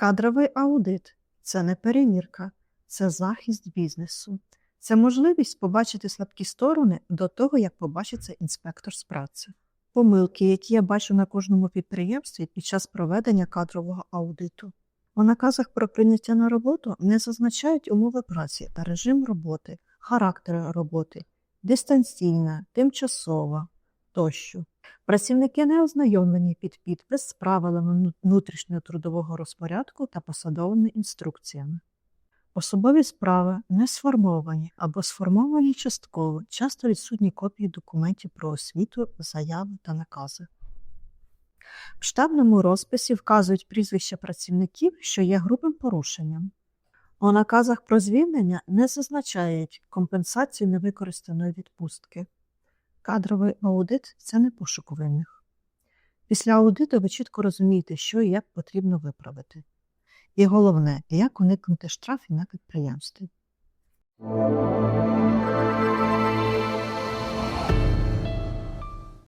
Кадровий аудит це не перевірка, це захист бізнесу. Це можливість побачити слабкі сторони до того, як побачиться інспектор з праці. Помилки, які я бачу на кожному підприємстві під час проведення кадрового аудиту. У наказах про прийняття на роботу не зазначають умови праці та режим роботи, характер роботи, дистанційна, тимчасова тощо. Працівники не ознайомлені під підпис з правилами внутрішнього трудового розпорядку та посадовими інструкціями. Особові справи не сформовані або сформовані частково, часто відсутні копії документів про освіту, заяви та накази. В штабному розписі вказують прізвища працівників, що є грубим порушенням. У наказах про звільнення не зазначають компенсацію невикористаної відпустки. Кадровий аудит це не пошук винних. Після аудиту ви чітко розумієте, що і як потрібно виправити. І головне, як уникнути штрафів на підприємстві.